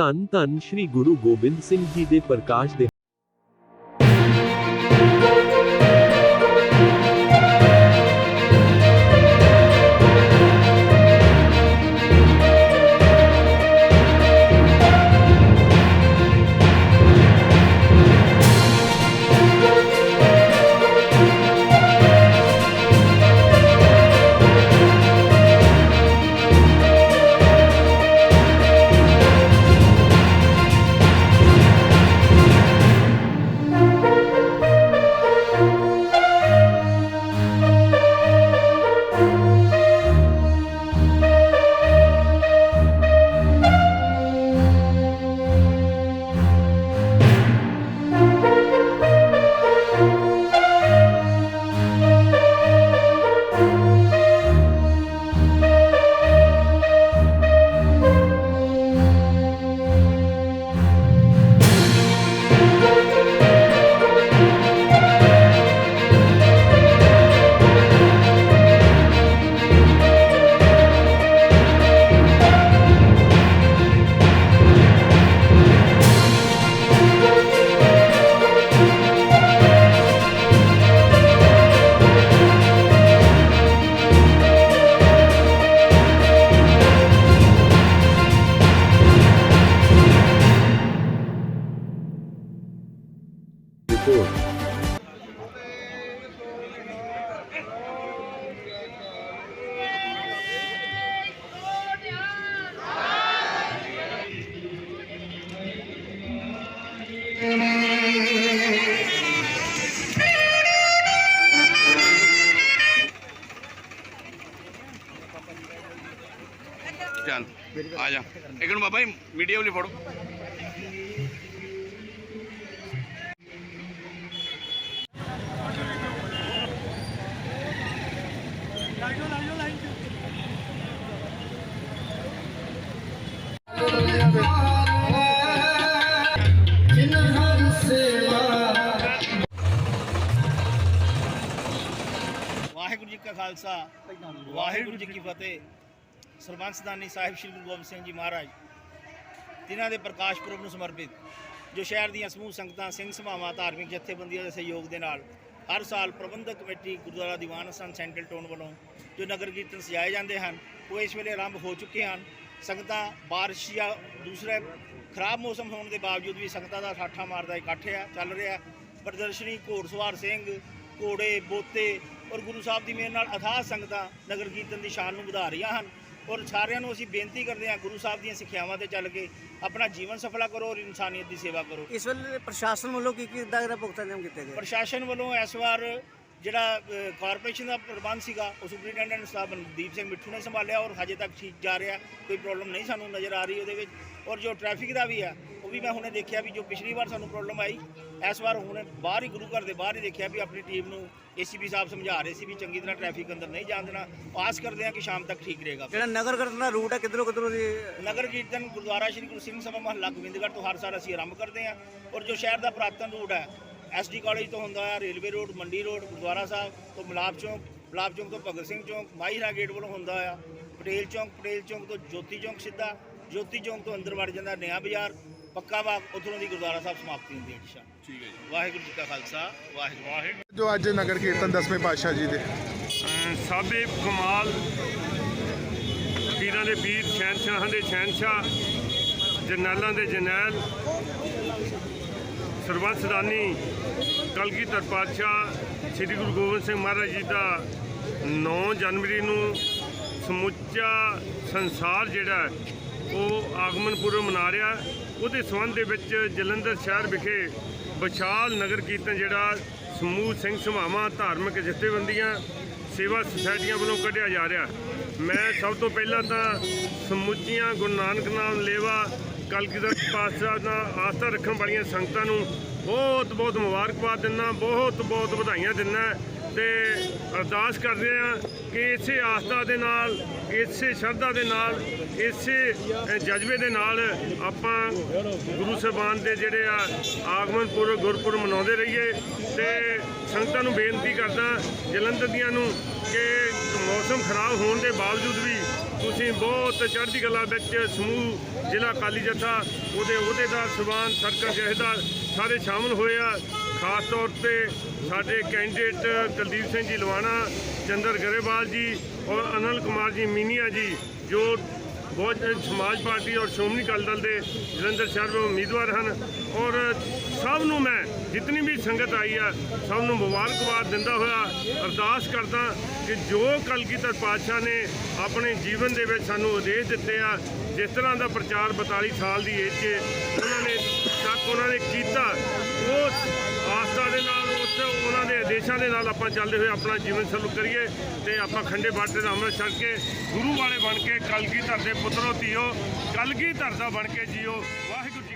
ਧੰਨ ਧੰਨ ਸ੍ਰੀ ਗੁਰੂ ਗੋਬਿੰਦ ਸਿੰਘ ਜੀ ਦੇ ਪ੍ਰਕਾਸ਼ ਚੱਲ ਆ ਜਾ ਇੱਕ ਨੂੰ ਬਾਬਾ ਜੀ ਮੀਡੀਆ ਕਾ ਖਾਲਸਾ। ਵਾਹਿਗੁਰੂ ਜੀ ਕੀ ਫਤਿਹ। ਸਰਬੰਸ ਸਦਾਨੀ ਸਾਹਿਬ ਸ੍ਰੀ ਗੁਰੂ ਗੋਬਿੰਦ ਸਿੰਘ ਜੀ ਮਹਾਰਾਜ ਜਿਨ੍ਹਾਂ ਦੇ ਪ੍ਰਕਾਸ਼ ਪੁਰਬ ਨੂੰ ਸਮਰਪਿਤ, ਜੋ ਸ਼ਹਿਰ ਦੀਆਂ ਸਮੂਹ ਸੰਗਤਾਂ, ਸਿੰਘ ਸਭਾਵਾਂ, ਧਾਰਮਿਕ ਜਥੇਬੰਦੀਆਂ ਦੇ ਸਹਿਯੋਗ ਦੇ ਨਾਲ ਹਰ ਸਾਲ ਪ੍ਰਬੰਧਕ ਕਮੇਟੀ ਗੁਰਦੁਆਰਾ ਦੀਵਾਨ ਅਸਥਾਨ ਸੈਂਟਰਲ ਟੋਨ ਵੱਲੋਂ ਜੋ ਨਗਰ ਕੀਰਤਨ ਸਜਾਏ ਜਾਂਦੇ ਹਨ, ਉਹ ਇਸ ਵੇਲੇ ਆਰੰਭ ਹੋ ਚੁੱਕੇ ਹਨ। ਸੰਗਤਾਂ ਬਾਰਿਸ਼ ਜਾਂ ਦੂਸਰੇ ਖਰਾਬ ਮੌਸਮ ਹੋਣ ਦੇ ਬਾਵਜੂਦ ਵੀ ਸੰਗਤਾਂ ਦਾ ਠਾਠਾ ਮਾਰਦਾ ਇਕੱਠ ਆ, ਚੱਲ ਰਿਹਾ। ਪ੍ਰਦਰਸ਼ਨੀ ਘੋੜਸਵਾਰ ਸਿੰਘ, ਘੋੜੇ, ਬੋਤੇ ਔਰ ਗੁਰੂ ਸਾਹਿਬ ਦੀ ਮਿਹਰ ਨਾਲ ਅਥਾਹ ਸੰਗਤਾਂ ਨਗਰ ਕੀਰਤਨ ਦੀ ਸ਼ਾਨ ਨੂੰ ਵਧਾ ਰਹੀਆਂ ਹਨ। ਔਰ ਸਾਰਿਆਂ ਨੂੰ ਅਸੀਂ ਬੇਨਤੀ ਕਰਦੇ ਹਾਂ ਗੁਰੂ ਸਾਹਿਬ ਦੀਆਂ ਸਿੱਖਿਆਵਾਂ ਤੇ ਚੱਲ ਕੇ ਆਪਣਾ ਜੀਵਨ ਸਫਲਾ ਕਰੋ ਔਰ ਇਨਸਾਨੀਅਤ ਦੀ ਸੇਵਾ ਕਰੋ। ਇਸ ਵੇਲੇ ਪ੍ਰਸ਼ਾਸਨ ਵੱਲੋਂ ਕੀ ਕੀ ਇਦਾਂ ਦਾ ਭੁਗਤਾਨ ਨਿਯਮ ਕੀਤੇ ਗਏ? ਪ੍ਰਸ਼ਾਸਨ ਵੱਲੋਂ ਇਸ ਵਾਰ ਜਿਹੜਾ ਕਾਰਪੋਰੇਸ਼ਨ ਦਾ ਪ੍ਰਬੰਧ ਸੀਗਾ ਉਹ ਸੁਪਰੀਡੈਂਟੈਂਟ ਸਾਹਿਬ ਦੀਪ ਸਿੰਘ ਮਿੱਠੂ ਨੇ ਸੰਭਾਲਿਆ ਔਰ ਹਜੇ ਤੱਕ ਠੀਕ ਜਾ ਰਿਹਾ ਕੋਈ ਪ੍ਰੋਬਲਮ ਨਹੀਂ ਸਾਨੂੰ ਨਜ਼ਰ ਆ ਰਹੀ ਉਹਦੇ ਵਿੱਚ। ਔਰ ਜੋ ਟ੍ਰੈਫਿਕ ਦਾ ਵੀ ਆ ਉਹ ਵੀ ਮੈਂ ਹੁਣੇ ਦੇਖਿਆ ਵੀ ਜੋ ਪਿਛਲੀ ਵਾਰ ਸਾਨੂੰ ਪ੍ਰੋਬਲਮ ਆਈ ਇਸ ਵਾਰ ਹੁਣੇ ਬਾਹਰ ਹੀ ਗੁਰੂ ਘਰ ਦੇ ਬਾਹਰ ਹੀ ਦੇਖਿਆ ਵੀ ਆਪਣੀ ਟੀਮ ਨੂੰ ਏਸੀਪੀ ਸਾਹਿਬ ਸਮਝਾ ਰਹੇ ਸੀ ਵੀ ਚੰਗੀ ਤਰ੍ਹਾਂ ਟ੍ਰੈਫਿਕ ਅੰਦਰ ਨਹੀਂ ਜਾਣ ਦੇਣਾ। ਆਸ ਕਰਦੇ ਹਾਂ ਕਿ ਸ਼ਾਮ ਤੱਕ ਠੀਕ ਰਹੇਗਾ। ਜਿਹੜਾ ਨਗਰ ਕੀਰਤਨ ਦਾ ਰੂਟ ਹੈ ਕਿੱਧਰੋਂ ਕਿੱਧਰੋਂ ਦੀ ਨਗਰ ਕੀਰਤਨ ਗੁਰਦੁਆਰਾ ਸ਼੍ਰੀ ਗੁਰੂ ਸਿੰਘ ਸਭਾ ਮਹੱਲਾ ਗੋਬਿੰਦਗੜ੍ਹ ਤੋਂ ਹਰ ਸਾਲ ਅਸੀਂ ਆਰੰਭ ਕਰਦੇ ਹਾਂ। ਔਰ ਜੋ ਸ਼ਹਿਰ ਦਾ ਪੁਰਾਤਨ ਰੂਟ ਹੈ ਐਸਡੀ ਕਾਲਜ ਤੋਂ ਹੁੰਦਾ ਹੈ ਰੇਲਵੇ ਰੋਡ ਮੰਡੀ ਰੋਡ ਗੁਰਦੁਆਰਾ ਸਾਹਿਬ ਤੋਂ ਮਲਾਪ ਚੌਂਕ ਮਲਾਪ ਚੌਂਕ ਤੋਂ ਭਗਤ ਸਿੰਘ ਚੌਂਕ ਮਾਹੀਰਾ ਗੇਟ ਵੱਲੋਂ ਹੁੰਦਾ ਆ। ਪਟੇਲ ਚੌਂਕ ਪਟੇਲ ਚੌਂਕ ਤੋਂ ਜੋਤੀ ਚੌਂਕ ਸਿੱਧਾ ਜੋਤੀ ਚੌਂਕ ਤੋਂ ਅੰਦਰ ਵੜ ਜਾਂਦਾ ਨਿਆਂ ਬਾਜ਼ਾਰ। ਪੱਕਾ ਬਾਗ ਉਧਰੋਂ ਦੀ ਗੁਰਦੁਆਰਾ ਸਾਹਿਬ ਸਮਾਪਤੀ ਹੁੰਦੀ ਹੈ ਦਿਸ਼ਾ ਠੀਕ ਹੈ ਜੀ। ਵਾਹਿਗੁਰੂ ਜੀ ਕਾ ਖਾਲਸਾ ਵਾਹਿਗੁਰੂ ਵਾਹਿਗੁਰੂ ਜੋ ਅੱਜ ਨਗਰ ਕੀਰਤਨ ਦਸਵੇਂ ਪਾਤਸ਼ਾਹ ਜੀ ਦੇ। ਸਾਬੇ ਕਮਾਲ ਪੀਰਾਂ ਦੇ ਪੀਰ ਸ਼ਹਿਨਸ਼ਾਹਾਂ ਦੇ ਸ਼ਹਿਨਸ਼ਾਹ ਜਰਨੈਲਾਂ ਦੇ ਜਰਨੈਲ ਸਰਬੰਸ ਸਦਾਨੀ ਕਲਗੀਧਰ ਪਾਤਸ਼ਾਹ ਸ੍ਰੀ ਗੁਰੂ ਗੋਬਿੰਦ ਸਿੰਘ ਮਹਾਰਾਜ ਜੀ ਦਾ 9 ਜਨਵਰੀ ਨੂੰ ਸਮੁੱਚਾ ਸੰਸਾਰ ਜਿਹੜਾ ਉਹ ਆਗਮਨ ਪੁਰਬ ਮਨਾ ਰਿਹਾ ਹੈ। ਉਹਦੇ ਸੰਬੰਧ ਦੇ ਵਿੱਚ ਜਲੰਧਰ ਸ਼ਹਿਰ ਵਿਖੇ ਵਿਸ਼ਾਲ ਨਗਰ ਕੀਰਤਨ ਜਿਹੜਾ ਸਮੂਹ ਸਿੰਘ ਸਭਾਵਾਂ ਧਾਰਮਿਕ ਜਥੇਬੰਦੀਆਂ ਸੇਵਾ ਸੁਸਾਇਟੀਆਂ ਵੱਲੋਂ ਕੱਢਿਆ ਜਾ ਰਿਹਾ। ਮੈਂ ਸਭ ਤੋਂ ਪਹਿਲਾਂ ਤਾਂ ਸਮੁੱਚੀਆਂ ਗੁਰੂ ਨਾਨਕ ਨਾਮ ਲੇਵਾ, ਕਲਗੀਧਰ ਪਾਤਸ਼ਾਹ ਦਾ ਆਸਥਾ ਰੱਖਣ ਵਾਲੀਆਂ ਸੰਗਤਾਂ ਨੂੰ ਬਹੁਤ ਬਹੁਤ ਮੁਬਾਰਕਬਾਦ ਦਿੰਦਾ ਬਹੁਤ ਬਹੁਤ ਵਧਾਈਆਂ ਦਿੰਦਾ। ਤੇ ਅਰਦਾਸ ਕਰਦੇ ਆ ਕਿ ਇਸੇ ਆਸਥਾ ਦੇ ਨਾਲ, ਇਸੇ ਸ਼ਰਧਾ ਦੇ ਨਾਲ, ਇਸੇ ਜਜ਼ਬੇ ਦੇ ਨਾਲ ਆਪਾਂ ਗੁਰੂ ਸਾਹਿਬਾਨ ਦੇ ਜਿਹੜੇ ਆ ਆਗਮਨ ਪੁਰਬ ਗੁਰਪੁਰਬ ਮਨਾਉਂਦੇ ਰਹੀਏ ਤੇ ਸੰਗਤਾਂ ਨੂੰ ਬੇਨਤੀ ਕਰਦਾ ਜਲੰਧਰ ਦੀਆਂ ਨੂੰ ਕਿ ਮੌਸਮ ਖਰਾਬ ਹੋਣ ਦੇ ਬਾਵਜੂਦ ਵੀ ਤੁਸੀਂ ਬਹੁਤ ਚੜ੍ਹਦੀ ਕਲਾ ਵਿੱਚ ਸਮੂਹ ਜ਼ਿਲ੍ਹਾ ਅਕਾਲੀ ਜਥਾ ਉਹਦੇ ਅਹੁਦੇਦਾਰ ਸਬਾਨ ਸਰਕਲ ਜਹੇਦਾਰ ਸਾਰੇ ਸ਼ਾਮਲ ਹੋਏ ਆ। ਖਾਸ ਤੌਰ ਤੇ ਸਾਡੇ ਕੈਂਡੀਡੇਟ ਕੁਲਦੀਪ ਸਿੰਘ ਜੀ ਲਵਾਣਾ, ਚੰਦਰ ਗਰੇਵਾਲ ਜੀ ਔਰ ਅਨਲ ਕੁਮਾਰ ਜੀ ਮੀਨੀਆ ਜੀ, ਜੋ ਬਹੁਤ ਸਮਾਜ ਪਾਰਟੀ ਔਰ ਸ਼੍ਰੋਮਣੀ ਅਕਾਲੀ ਦਲ ਦੇ ਜਲੰਧਰ ਸ਼ਹਿਰ ਦੇ ਉਮੀਦਵਾਰ ਹਨ ਔਰ ਸਭ ਨੂੰ ਮੈਂ ਜਿਤਨੀ ਵੀ ਸੰਗਤ ਆਈ ਆ, ਸਭ ਨੂੰ ਮੁਬਾਰਕਬਾਦ ਦਿੰਦਾ ਹੋਇਆ, ਅਰਦਾਸ ਕਰਦਾ ਕਿ ਜੋ ਕਲਗੀਧਰ ਪਾਤਸ਼ਾਹ ਨੇ ਆਪਣੇ ਜੀਵਨ ਦੇ ਵਿੱਚ ਸਾਨੂੰ ਉਦੇਸ਼ ਦਿੱਤੇ ਆ, ਜਿਸ ਤਰ੍ਹਾਂ ਦਾ ਪ੍ਰਚਾਰ 42 ਸਾਲ ਦੀ ਏਜ 'ਚ ਉਹਨਾਂ ਨੇ, ਤੱਕ ਉਹਨਾਂ ਨੇ ਕੀਤਾ ਉਸ ਆਸਥਾ ਦੇ ਨਾਲ ਉਸ ਉਹਨਾਂ ਦੇ ਆਦੇਸ਼ਾਂ ਦੇ ਨਾਲ ਆਪਾਂ ਚੱਲਦੇ ਹੋਏ ਆਪਣਾ ਜੀਵਨ ਸਲੂ ਕਰੀਏ ਤੇ ਆਪਾਂ ਖੰਡੇ ਬਾਟੇ ਦਾ ਅੰਮ੍ਰਿਤ ਛੱਡ ਕੇ ਗੁਰੂ ਵਾਲੇ ਬਣ ਕੇ ਕਲਗੀਧਰ ਦੇ ਪੁੱਤਰੋ ਧੀਓ, ਕਲਗੀਧਰ ਦਾ ਬਣ ਕੇ ਜੀਓ। ਵਾਹਿਗੁਰੂ ਜੀ